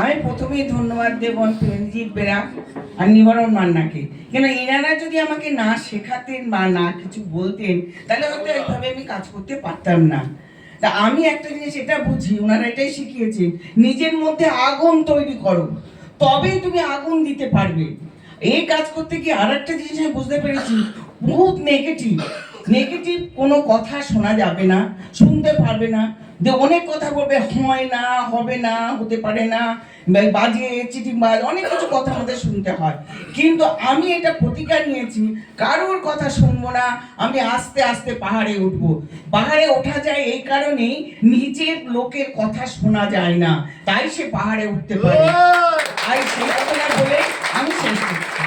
আমি প্রথমেই ধন্যবাদ দেব প্রণজিৎ বেরা আর নিবারণ মান্নাকে। কেন এনারা যদি আমাকে না শেখাতেন বা না কিছু বলতেন, তাহলে হয়তো এইভাবে আমি কাজ করতে পারতাম না। তা আমি একটা জিনিস এটা বুঝি ওনারা এটাই শিখিয়েছেন, নিজের মধ্যে আগুন তৈরি করো, তবেই তুমি আগুন দিতে পারবে। এই কাজ করতে গিয়ে আর একটা জিনিস আমি বুঝতে পেরেছি বহুত নেগেটিভ। নেগেটিভ কোনো কথা শোনা যাবে না শুনতে পারবে না। যে অনেক কথা বলবে হয় না হবে না হতে পারে না বাজে চিটিংবাজ অনেক কিছু কথা আমাদের শুনতে হয়। কিন্তু আমি এটা প্রতিকার নিয়েছি কারোর কথা শুনব না আমি আস্তে আস্তে পাহাড়ে উঠবো। পাহাড়ে ওঠা যায় এই কারণেই নিজের লোকের কথা শোনা যায় না তাই সে পাহাড়ে উঠতে পারে। আর সেই কথাটা বলে আমি শেষ করছি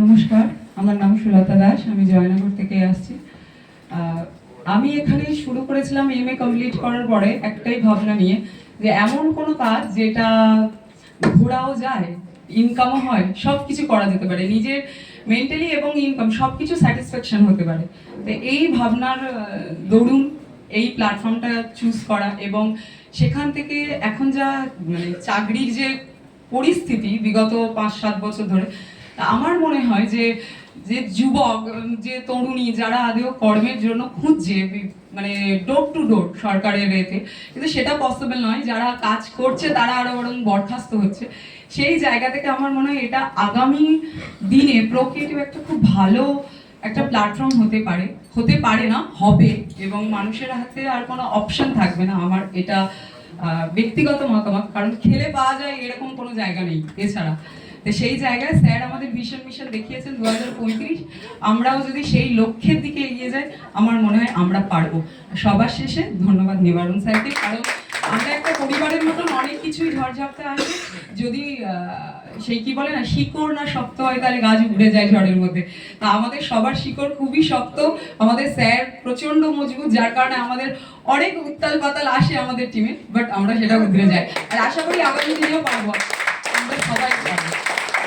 নমস্কার আমার নাম সুলতা দাস, আমি জয়নগর থেকে আসছি। আমি এখানে শুরু করেছিলাম এম এ কমপ্লিট করার পরে একটাই ভাবনা নিয়ে যে এমন কোনো কাজ যেটা ঘোরাও যায় ইনকামও হয় সব কিছু করা যেতে পারে। নিজের মেন্টালি এবং ইনকাম সব কিছু স্যাটিসফ্যাকশন হতে পারে। তো এই ভাবনার দরুন এই প্ল্যাটফর্মটা চুজ করা এবং সেখান থেকে এখন যা মানে চাকরির যে পরিস্থিতি বিগত পাঁচ সাত বছর ধরে আমার মনে হয় যে যে যুবক, যে তরুণী যারা আদেও কর্মের জন্য খুঁজছে মানে ডোর টু ডোর সরকারের এতে, কিন্তু সেটা পসিবল নয়। যারা কাজ করছে, তারা আরও বরং বরখাস্ত হচ্ছে। সেই জায়গা থেকে আমার মনে হয় এটা আগামী দিনে প্রক্রিয়েটিভ একটা খুব ভালো একটা প্ল্যাটফর্ম হতে পারে। হতে পারে না, হবে। এবং মানুষের হাতে আর কোনো অপশন থাকবে না আমার এটা ব্যক্তিগত মতামত। কারণ খেলে পাওয়া যায় এরকম কোনো জায়গা নেই, এছাড়া। তো সেই জায়গায় স্যার আমাদের ভীষণ মিশন দেখিয়েছেন দু হাজার পঁয়ত্রিশ। আমরাও যদি সেই লক্ষ্যের দিকে এগিয়ে যাই, আমার মনে হয় আমরা পারব। সবার শেষে ধন্যবাদ নিবারণ স্যারকে। কারণ আমরা একটা পরিবারের মতন অনেক কিছুই ঝড়ঝাপতে আসে যদি সেই কি বলে না, শিকড় না শক্ত হয়, তাহলে গাছ উড়ে যায় ঝড়ের মধ্যে। তা আমাদের সবার শিকড় খুবই শক্ত। আমাদের স্যার প্রচণ্ড মজবুত, যার কারণে আমাদের অনেক উত্তাল পাতাল আসে আমাদের টিমে বাট আমরা সেটা উতরে যাই। আর আশা করি আগামী দিনেও পারব। আমরা সবাই পারব।